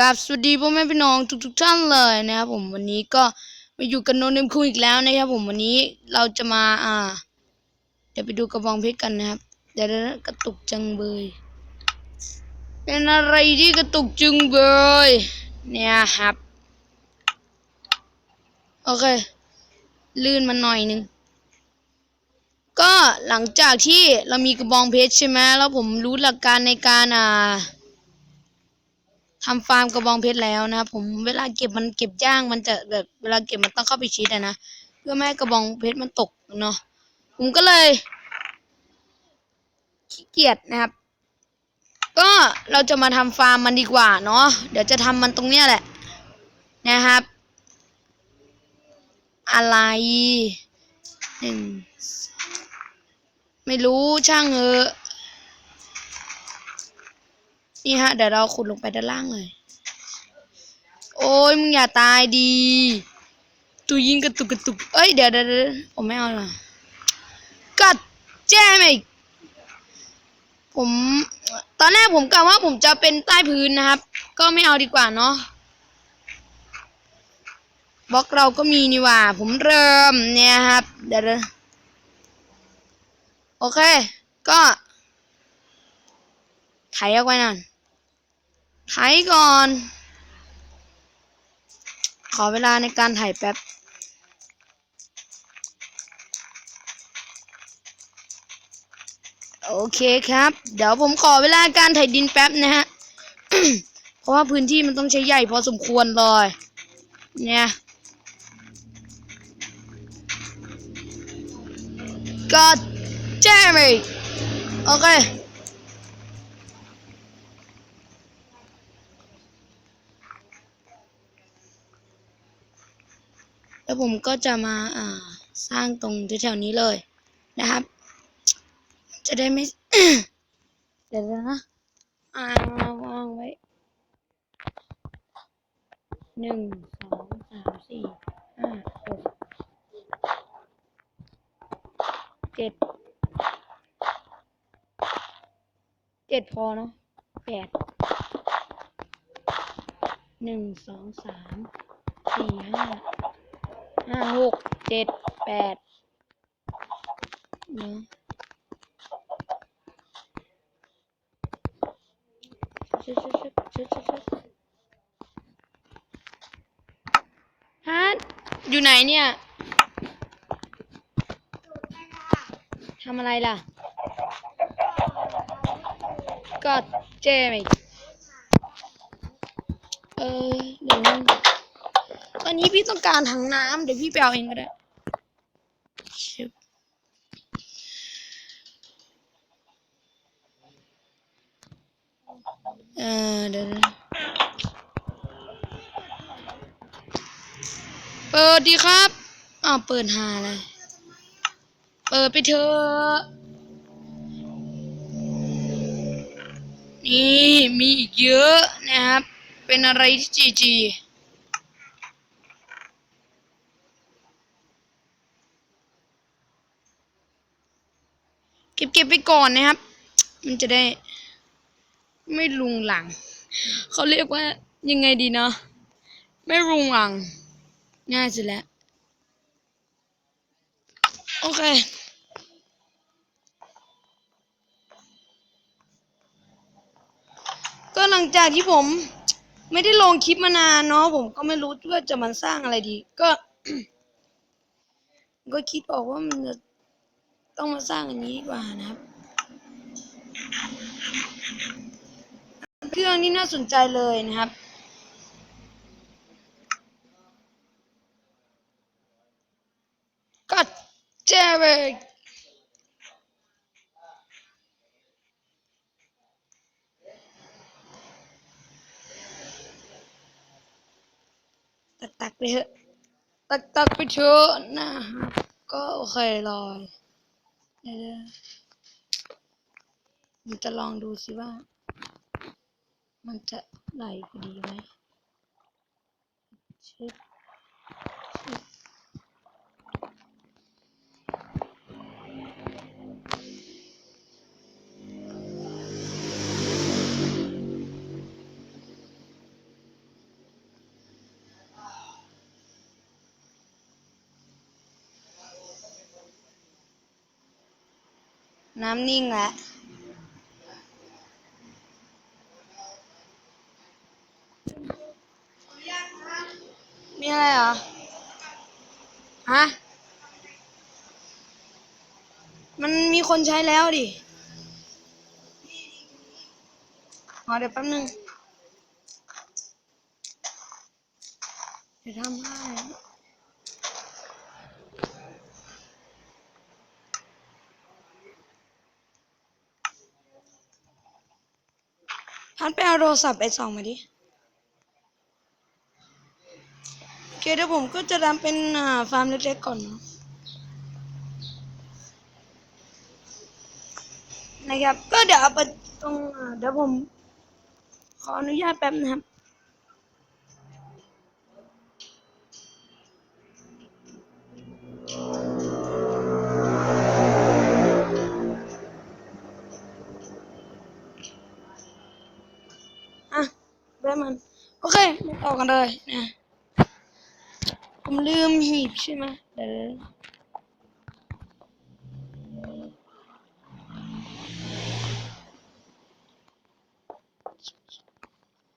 กับสวัสดีพ่อแม่พี่น้องทุกๆท่านเลยนะครับผมวันนี้ก็มาอยู่กับโนนเนมคุงอีกแล้วนะครับผมวันนี้เราจะมาอ่า เดี๋ยวไปดูกระบองเพชรกันนะครับเดี๋ยวนะกระตุกจังเบยเป็นอะไรที่กระตุกจึงเบยเนี่ยครับโอเค ลื่นมาหน่อยหนึงก็หลังจากที่เรามีกระบองเพชรใช่ไหมแล้วผมรู้หลักการในการอ่า ทำฟาร์มกระบองเพชรแล้วนะครับผมเวลาเก็บมันเก็บย่างมันจะแบบเวลาเก็บมันต้องเข้าไปชิดอะนะเพื่อไม่ให้กระบองเพชรมันตกเนาะผมก็เลยขี้เกียจนะครับ ก็เราจะมาทำฟาร์มมันดีกว่าเนาะเดี๋ยวจะทำมันตรงเนี้ยแหละ นะครับ อะไรหนึ่งไม่รู้ช่างเออ นี่ฮะ เดี๋ยวเราขุดลงไปด้านล่างเลย โอ้ยมึงอย่าตายดีตูยิงกระตุกกระตุก เอ้ยเดี๋ยวเดี๋ยวผมไม่เอาละกัดแจ้มอีกผม ตอนแรกผมกะว่าผมจะเป็นใต้พื้นนะครับ ก็ไม่เอาดีกว่าเนาะบล็อกเราก็มีนี่ว่า ผมเริ่มเนี่ยครับ เดี๋ยวโอเค ก็ไถออกไปนั่น ไถก่อน ขอเวลาในการไถแป๊บโอเคครับ เดี๋ยวผมขอเวลาการไถดินแป๊บนะฮะ เพราะว่าพื้นที่มันต้องใช้ใหญ่พอสมควรเลย เนี่ย God damn it โอเค แล้วผมก็จะมาอ่าสร้างตรงแถวๆนี้เลยนะครับ จะได้ไม่เดี๋ยวนะอ่าวางไว้หนึ่งสองสามสี่ห้าหกเจ็ดเจ็ดพอเนาะแปดหนึ่งสองสามสี่ห้า ห้าหกเจ็ดแปดเนาะชึบชึบชึบชึบชึบชึบฮัทอยู่ไหนเนี่ยทำอะไรล่ะ ก็เจมิเออเดี๋ยวนึง อนนี้พี่ต้องการถังน้ำเดี๋ยวพี่ไปเอาเองก็ได้ชิบเออเดี๋ยวนเปิดดีครับอ้าวเปิดหาเลยเปิดไปเถอะนี่มีอีกเยอะนะครับ เป็นอะไรที่จีจี ก็บเก็บไปก่อนนะครับ มันจะได้ ไม่รุงหลัง เขาเรียกว่ายังไงดีเนาะไม่รุงหลัง ง่ายสุดแล้ว โอเคก็หลังจากที่ผมไม่ได้ลงคลิปมานานเนาะผมก็ไม่รู้ว่าจะมันสร้างอะไรดี ก็ ก็คิดออกว่ามันจะ ต้องมาสร้างอันนี้ดีกว่านะครับ เครื่องนี้น่าสนใจเลยนะครับ ก็เจเวกตักตักไปเถอะตักตักไปเถอะนะครับก็โอเคเลย เดี๋ยวผมจะลองดูสิว่า มันจะไหลพอดีไหมชึบ น้ำนิ่งแล้วมีอะไรเหรอ ฮะ มันมีคนใช้แล้วดิอ๋อเดี๋ยวแป๊บนึง เดี๋ยวทำให้ นไปเอาโทรศัพท์ไอ้สองมาดิโอเคเดี๋ยวผมก็จะทำเป็นฟาร์มเล็กๆก่อนเนาะนะครับ ก็เดี๋ยวเอาไปตรงเดี๋ยวผม ขออนุญาตแป๊บนะครับ อกันเลยนะผมลืมหีบใช่ไหมเดี๋ยว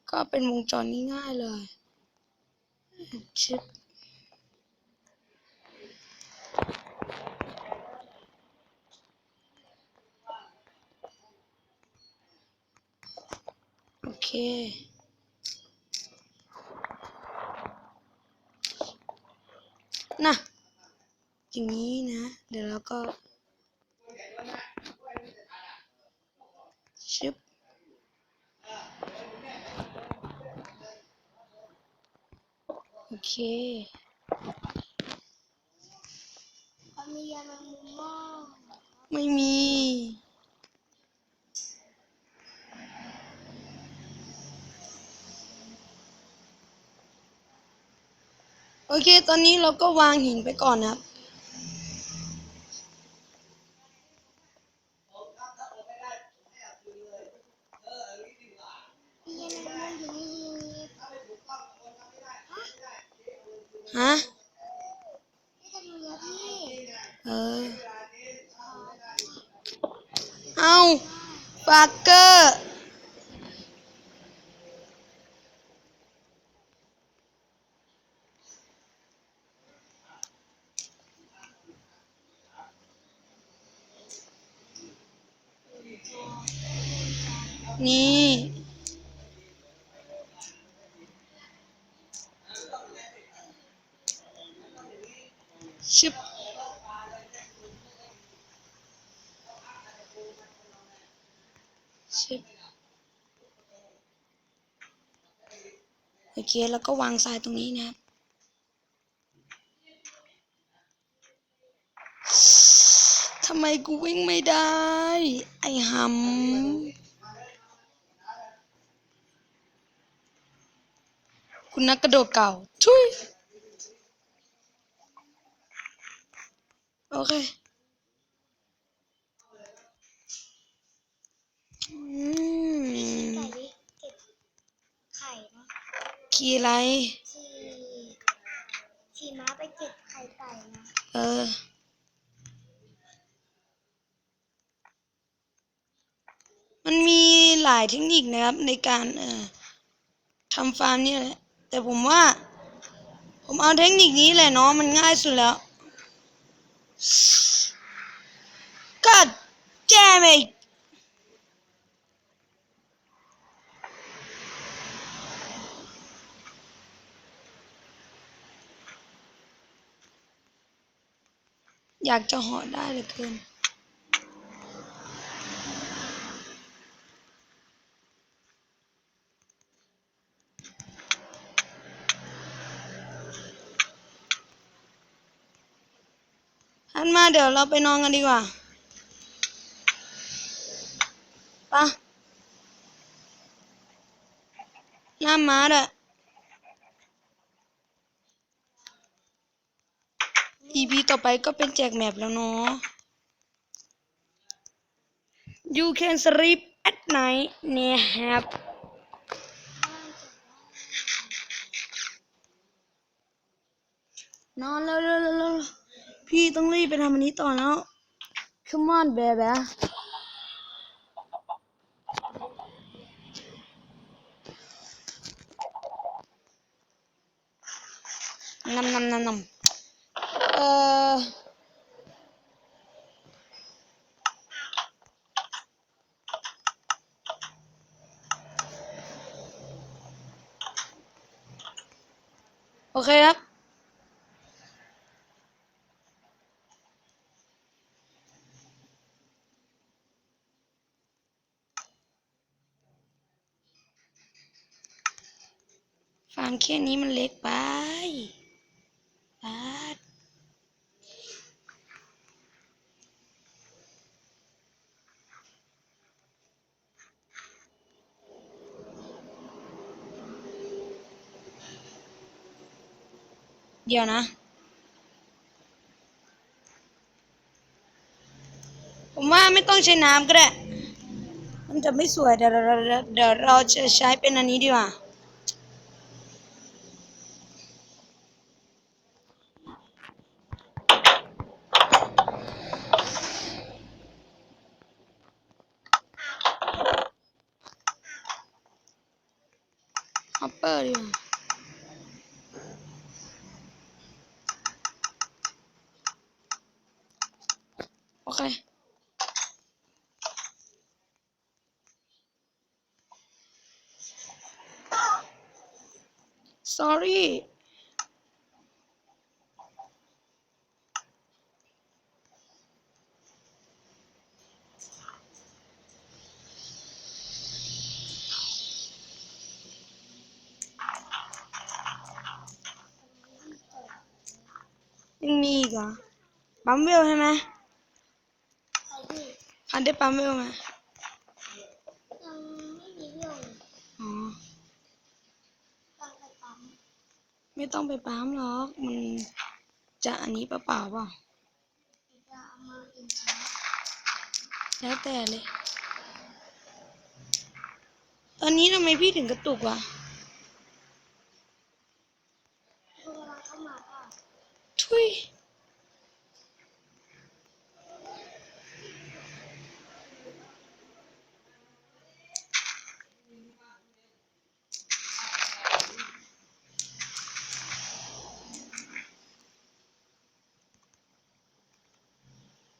ก็เป็นวงจรง่ายๆเลยชิปโอเค นะ อย่างนี้นะ เดี๋ยวเราก็ชึบโอเคมียาแมงมุมบ้างไม่มีโอเค ตอนนี้เราก็วางหินไปก่อนนะครับ มียาแมงมุมอยู่ในหีบ ฮะ พี่จะดูแลพี่ เออ เอาฟากเกอร์ นี่ชึบชึบโอเค แล้วก็วางทรายตรงนี้นะครับทำไมกูวิ่งไม่ได้ ไอ้หำ คุณ นักกระโดดเก่าทุยโอเคอืมไก่ดิเก็บไข่นะขี่อะไรขี่ขี่ม้าไปเก็บไข่ไก่นะ เออมันมีหลายเทคนิคนะครับในการเอ่อทำฟาร์มเนี่ยแหละ แต่ผมว่า ผมเอาเทคนิคนี้แหละเนาะมันง่ายสุดแล้ว God damn it อยากจะหาะได้เหลือเกิน หันมาเดี๋ยวเราไปนอนกันดีกว่าปะหน้าม้าด้วย EP ต่อไปก็เป็นแจกแมปแล้วเนาะ You can sleep at night นะครับนอนแล้วๆๆๆ พี่ต้องรีบไปทำอันนี้ต่อแล้ว Come on baby นำนำนำนำเอ่อโอเคครับ แค่นี้มันเล็กไปปาดเดี๋ยวนะ ผมว่าไม่ต้องใช้น้ำก็ได้ มันจะไม่สวย เดี๋ยวเราเดี๋ยวเราจะใช้เป็นอันนี้ดีกว่า ฮอปเปอร์ดีกว่าโอเค sorry ยังมีอีก เหรอปั๊มเวลใช่ไหมใครพี่พันได้ปั๊มเวลไหมยังไม่มีเรื่องเลยอ๋อต้องไปปั๊มไม่ต้องไปปั๊มหรอก มันจะอันนี้เปล่าเปล่าจะเอามาอินช้าแล้วแต่เลย ตอนนี้ทำไมพี่ถึงกระตุกวะ พวกเราเข้ามาก็ ทุย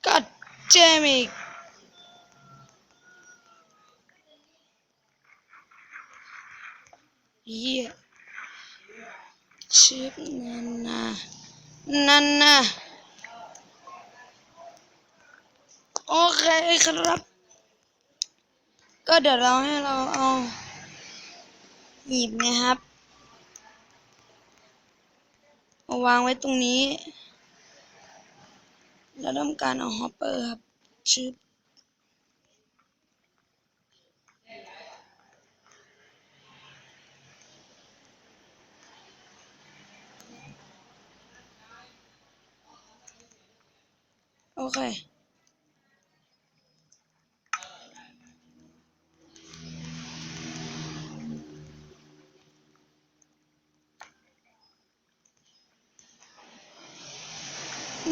กัดเจมิกเยี่ยชิบ นั่นนะนั่นนะโอเคครับ ก็เดี๋ยวเราให้เราเอาหยิบนะครับมาวางไว้ตรงนี้ แล้วทำการเอาฮอปเปอร์ครับชึบ เค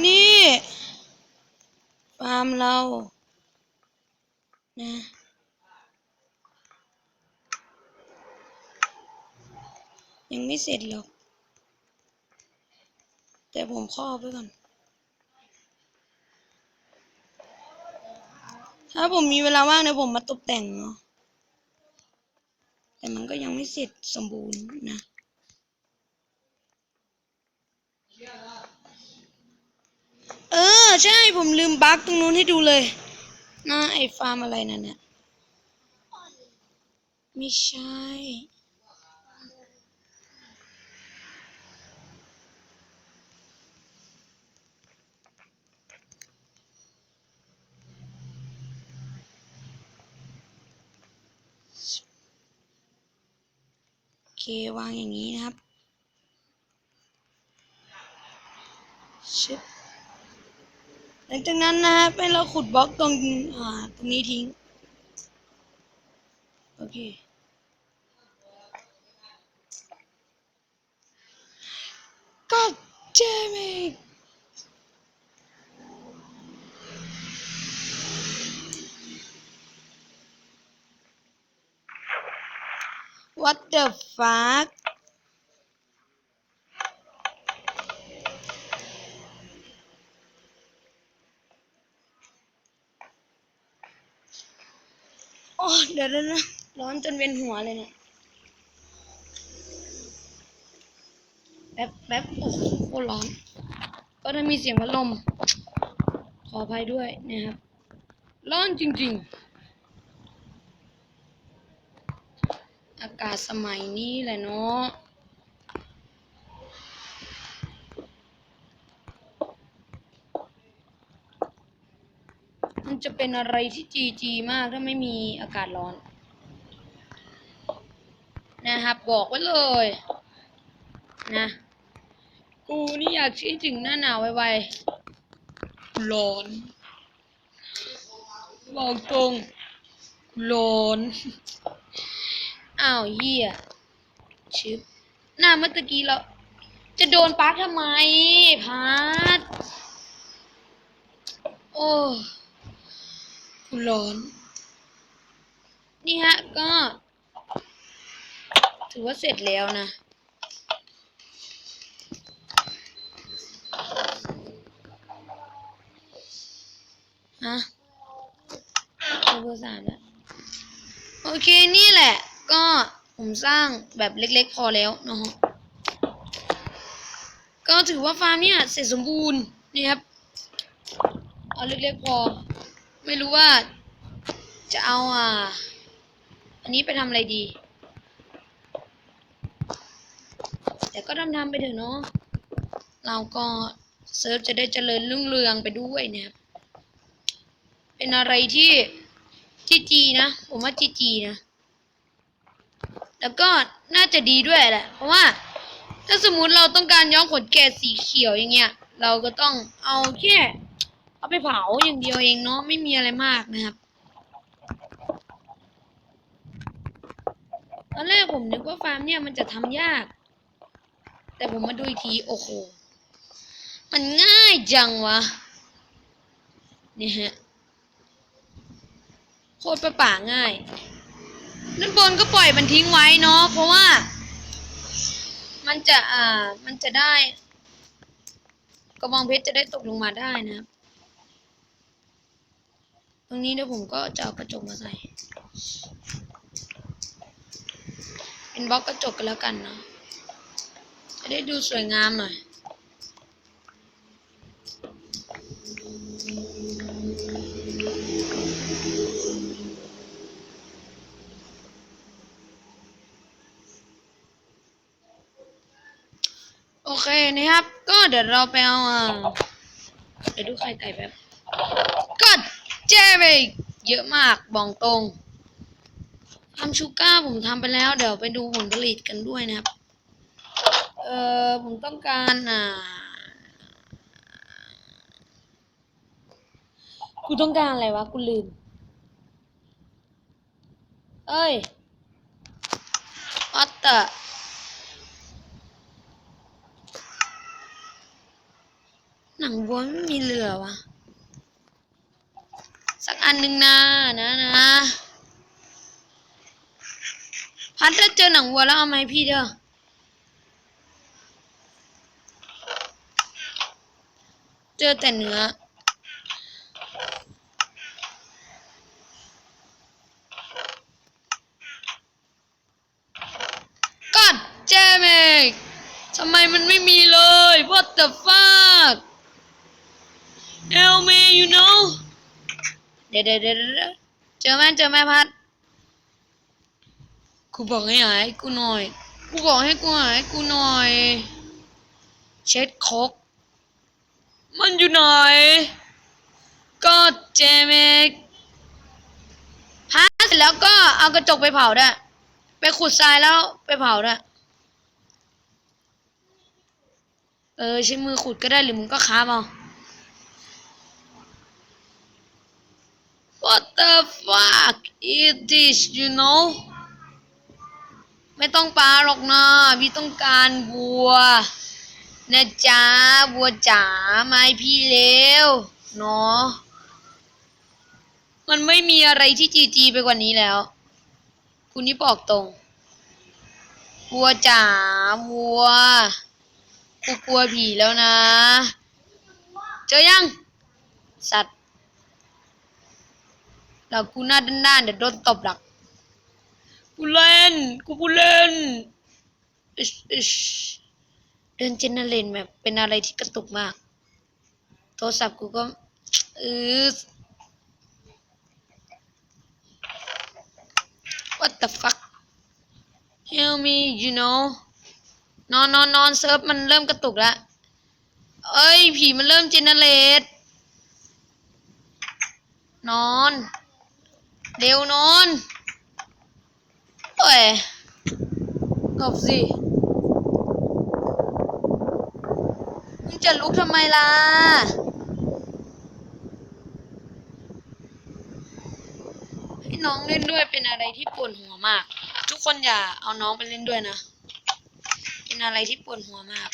นี่ฟาร์มเรา นะยังไม่เสร็จหรอก แต่ผมครอบไว้ก่อน ถ้าผมมีเวลาว่างเนี่ยผมมาตกแต่งเนาะแต่มันก็ยังไม่เสร็จสมบูรณ์นะเออ ใช่ผมลืมบั๊กตรงนู้นให้ดูเลยนะไอ้ฟาร์มอะไรนั่นน่ยไม่ใช่ เควางอย่างนี้นะครับชึบหลังจากนั้นนะครับให้เราขุดบล็อกตรงอ่าตรงนี้ทิ้ง โอเค God damning What the fuck โอ้เดี๋ยวนะ ร้อนจนเวียนหัวเลยเนะี่ยแป๊บแป๊บโอ้โหร้อน ก็จะมีเสียงพัดลม ขออภัยด้วยนะครับ ร้อนจริง ๆ อากาศสมัยนี้แหละเนาะมันจะเป็นอะไรที่จีจีมากถ้าไม่มีอากาศร้อน นะครับ บอกไว้เลย นะ กูนี่อยากคิดถึงหน้าหนาวไวๆร้อน บอกตรงร้อน อ้าวเหี้ยชิบหน้าเมื่อกี้เราจะโดนปาร์คทำไมพาร์ทโอ้กูร้อน นี่ฮะก็ ถือว่าเสร็จแล้วนะ ฮะเบอร์สามแล้วโอเค นี่แหละ ก็ผมสร้างแบบเล็กๆ พอแล้วเนาะก็ถือว่าฟาร์มเนี่ยเสร็จสมบูรณ์นี่ครับ เอาเล็กๆพอ ไม่รู้ว่าจะเอาอะ อันนี้ไปทำอะไรดี แต่ก็ทำๆไปเถอะเนาะเราก็เซิร์ฟจะได้เจริญรุ่งเรืองไปด้วยนะครับเป็นอะไรที่จีจีนะ ผมว่าจีจีนะ แล้วก็น่าจะดีด้วยแหละ เพราะว่า ถ้าสมมติเราต้องการย้อมขนแกะสีเขียวอย่างเงี้ย เราก็ต้องเอาแค่เอาไปเผาอย่างเดียวเองเนาะไม่มีอะไรมากนะครับตอนแรกผมนึกว่าฟาร์มเนี่ยมันจะทำยาก แต่ผมมาดูอีกทีโอ้โหมันง่ายจังวะเนี่ยฮะโคตรประป่าง่าย ด้านบนก็ปล่อยมันทิ้งไว้เนาะเพราะว่า มันจะอ่ามันจะได้ กระบองเพชรจะได้ตกลงมาได้นะครับ ตรงนี้เดี๋ยวผมก็จะเอากระจกมาใส่ เป็นบล็อกกระจกกันแล้วกันเนาะจะได้ดูสวยงามหน่อย โอเคนะครับ ก็เดี๋ยวเราไปเอาอ่าเดี๋ยวดูไข่ไก่แป๊บก็เจมอีกเยอะมากบอกตรงทำชูก้าผมทำไปแล้ว เดี๋ยวไปดูผลผลิตกันด้วยนะครับ เออผมต้องการอ่ากูต้องการอะไรวะกูลืม เอ้ยอัตตะ หนังวัวไม่มีเรือวะสักอันหนึ่งนะนะนะพัดถ้าเจอหนังวัวแล้วเอาไหมพี่เด้อเจอแต่เนื้อกัดเจมกทำไมมันไม่มีเลย What the fuck you know เดี๋ยวเดี๋ยวเดี๋ยวเดะเจอไหมเจอไหมพัดกูบอกให้หายกูหน่อย กูบอกให้กูหายกูหน่อย เช็ดคก มันอยู่ไหนก็เจมกฮะเสร็จแล้วก็เอากระจกไปเผาด้วยไปขุดทรายแล้วไปเผาด้วยเออใช้มือขุดก็ได้หรือมึงก็ค้าเอา What the fuck is this you know ไม่ต้องปลาหรอกนะพี่ต้องการวัว นะจ๊ะวัวจ๋าไมาให้พี่เร็วเนาะมันไม่มีอะไรที่จีจีไปกว่านี้แล้ว คุณนี่บอกตรงวัวจ๋าวัวกูกลัวผีแล้วนะ เจอยัง สัตว์ แล้วกูหน้าด้านๆเดี๋ยวโดนตบหลักกูเล่นกูกูเล่นอิชอิชเดินเจเนเรนแบบเป็นอะไรที่กระตุกมาก โทรศัพท์กูก็เออ what the fuck help me you know นอนนอนนอนเซิร์ฟมันเริ่มกระตุกแล้วเอ้ย ผีมันเริ่มเจเนเรตนอน เร็วนอนโอ้ยหลบสิมึงจะลุกทำไมล่ะให้น้องเล่นด้วยเป็นอะไรที่ปวดหัวมาก ทุกคนอย่าเอาน้องไปเล่นด้วยนะ เป็นอะไรที่ปวดหัวมาก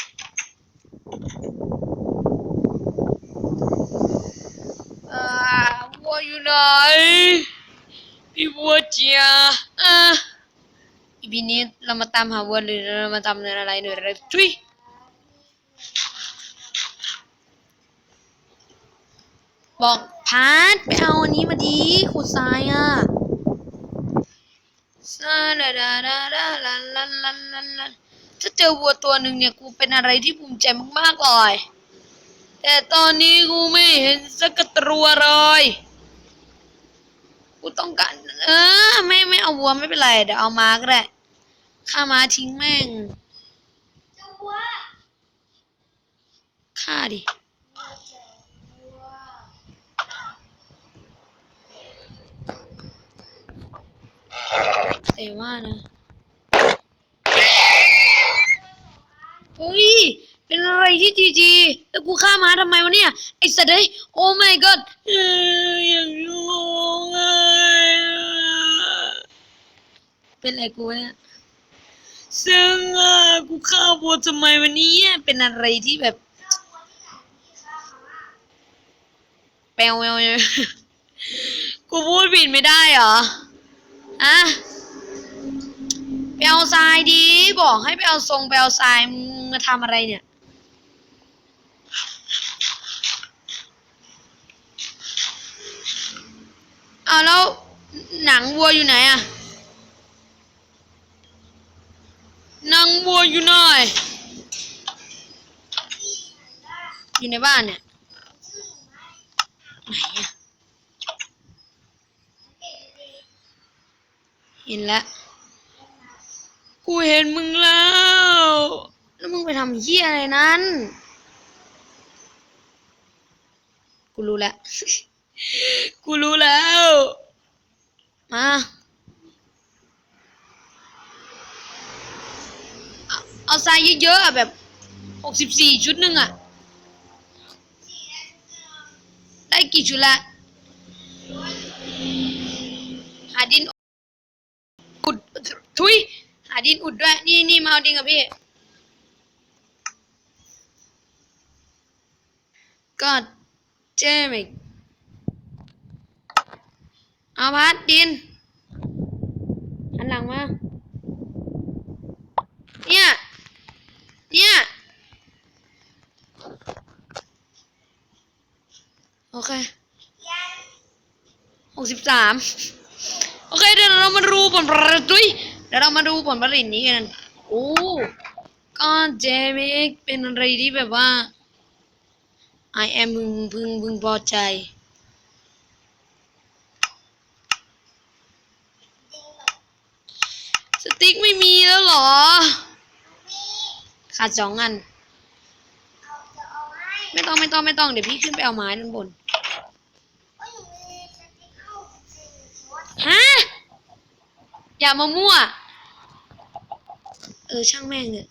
อ่าวัวอยู่ไหน พี่วัวเจียอะอีพีนี้เรามาตามหาวัวหรือเรามาทำอะไรหรืออะไรจุ้ยบอกพาร์ทไปเอาอันนี้มาดีขุดทรายอะซาดาดาดาดาลันลันลันลันลันถ้าเจอวัวตัวหนึ่งเนี่ยกูเป็นอะไรที่ภูมิใจมากๆเลยแต่ตอนนี้กูไม่เห็นสักกระตัวเลย กูต้องการ เออ ไม่ไม่เอาวัวไม่เป็นไร เดี๋ยวเอามาก็ได้ฆ่ามาทิ้งแม่งตัวฆ่าดิแต่ว่านะเฮ้ย เป็นอะไรที่จีจีแล้วกูฆ่ามาทำไมวะเนี่ย ไอ้สัตว์เอ้ยโอ้ my god อย่างยูงเลยเป็นอะไรกูเนี่ยซึ่งอะกูฆ่าวัวทำไมวันนี้เป็นอะไรที่แบบแปลวแววกูพูดผิดไม่ได้เหรออะไปเอาทรายดี บอกให้ไปเอาทรงไปเอาทรายมึงมาทำอะไรเนี่ย เอาแล้วหนังวัวอยู่ไหนอะหนังวัวอยู่ไหนอยู่ในบ้านเนี่ยไหนอะเห็นแล้วกูเห็นมึงแล้ว แล้วมึงไปทำเหี้ยอะไรนั้น กูรู้แล้ว กูรู้แล้ว มาเอาเอาทรายเยอะๆอะแบบหกสิบสี่ชุดหนึ่งอะได้กี่ชุดละหาดินอุดทุยหาดินอุดด้วย นี่นี่มาเอาดินกับพี่ก็เจมิก เอาพัดดินหันหลังมา เนี่ย เนี่ย โอเคหกสิบสามโอเคเดี๋ยวเรามาดูผลผลิตดุยเดี๋ยวเรามาดูผลผลิตนี้กันโอ้ก้อนเจมิกเป็นอะไรที่แบบว่า I am พึงพึงพึงพอใจ ส ติ๊กไม่มีแล้วเหรอ ขาดสองอันเอาจะเอาให้ไม่ต้องไม่ต้องไม่ต้องเดี๋ยวพี่ขึ้นไปเอาไม้ด้านบน ฮะ อย่ามามั่ว เออช่างแม่งเถอะ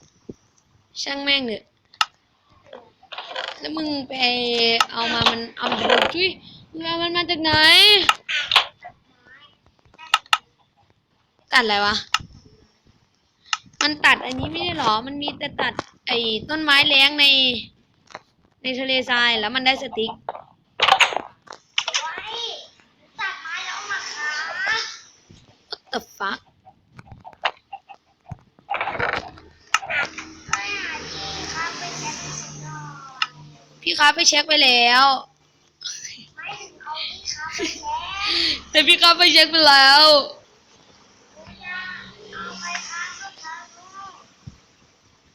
ช่างแม่งเถอะแล้วมึงไปเอามามันเอามาดูจุ้ยมึงเอามันมาจากไหนตัดอะไรวะ มันตัดอันนี้ไม่ใช่เหรอ มันมีแต่ตัด ไอ้ต้นไม้แล้งใน ในทะเลทรายแล้วมันได้สติ๊กไว้ตัดไม้แล้วมาขา What the fuck เฮ้ยหาที่ครับไปแช็คให้ฉันหน่อยพี่ครับไปเช็คไปแล้วไม่ถึงเอาที่ครับไปแช็คแต่พี่ครับไปเช็คไปแล้ว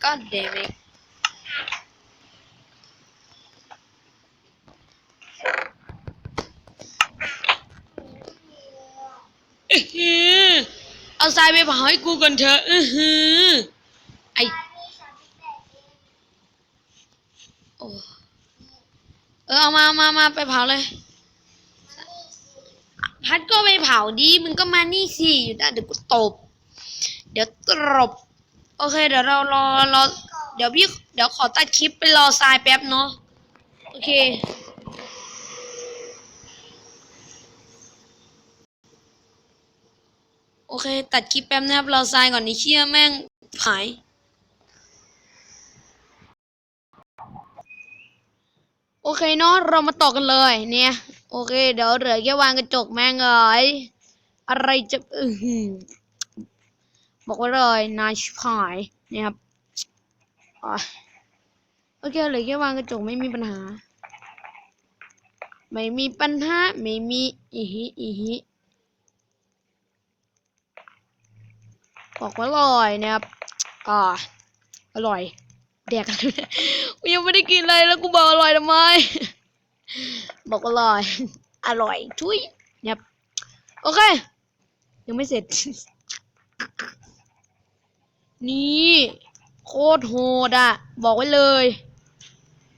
God damn it อื้อเอาทรายไปเผาให้กูก่อนเถอะอือหือไอามสิบแปดเองโอ้เออเอามามามาไปเผาเลยพัดก็ไปเผาดี มึงก็มานี่สิอยู่ได้เดี๋ยวกูตบ เดี๋ยวตบ โอเค เดี๋ยวเรารอรอเดี๋ยวพี่ เดี๋ยวขอตัดคลิปไปรอทรายแป๊บเนาะโอเคโอเค ตัดคลิปแป๊บนะครับรอทรายก่อนนี่เชี่ยแม่งหาย โอเคเนาะเรามาต่อกันเลย เนี่ย โอเค เดี๋ยวเหลือแค่วางกระจกแม่งเอ้ยอะไรจะอือ บอกไว้เลยนายชิบหายเนี่ยครับอโอเคเหลือแค่วางกระจกไม่มีปัญหา ไม่มีปัญหา ไม่มีอีฮิอีฮิบอกไว้เลยนะครับอ่าอร่อยแดกกันเลยกูยังไม่ได้กินเลยแล้วกูบอกอร่อยทำไม บอกอร่อย อร่อยทุยเนี่ยโอเค ยังไม่เสร็จ นี่โคตรโหดอะบอกไว้เลย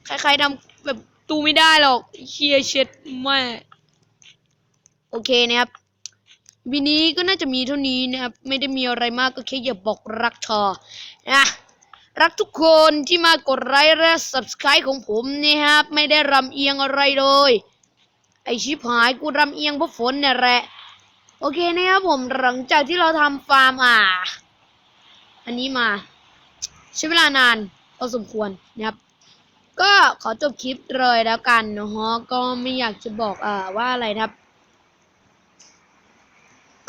ใครๆทำแบบตูไม่ได้หรอกเชียเช็ดแม่โอเคนะครับวันนี้ก็น่าจะมีเท่านี้นะครับ ไม่ได้มีอะไรมากก็แค่อย่าบอกรักเธอนะรักทุกคนที่มากดไลค์และ subscribe ของผมนี่ครับ ไม่ได้รำเอียงอะไรเลย ไอชิบหายกูรำเอียงเพราะฝนเนี่ยแหละ โอเคนะครับผมหลังจากที่เราทำฟาร์มอ่า อันนี้มา ใช้เวลานานพอสมควรนะครับ ก็ขอจบคลิปเลยแล้วกันนะฮะก็ไม่อยากจะบอกอ่าว่าอะไรนะครับ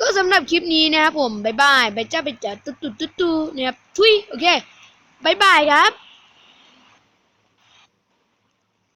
ก็สำหรับคลิปนี้นะครับผม บ๊ายบาย ไปเจ้าไปจ้าตุ๊ดตุ๊ดตุ๊ดตุ๊นะครับทุยโอเคบายบายครับ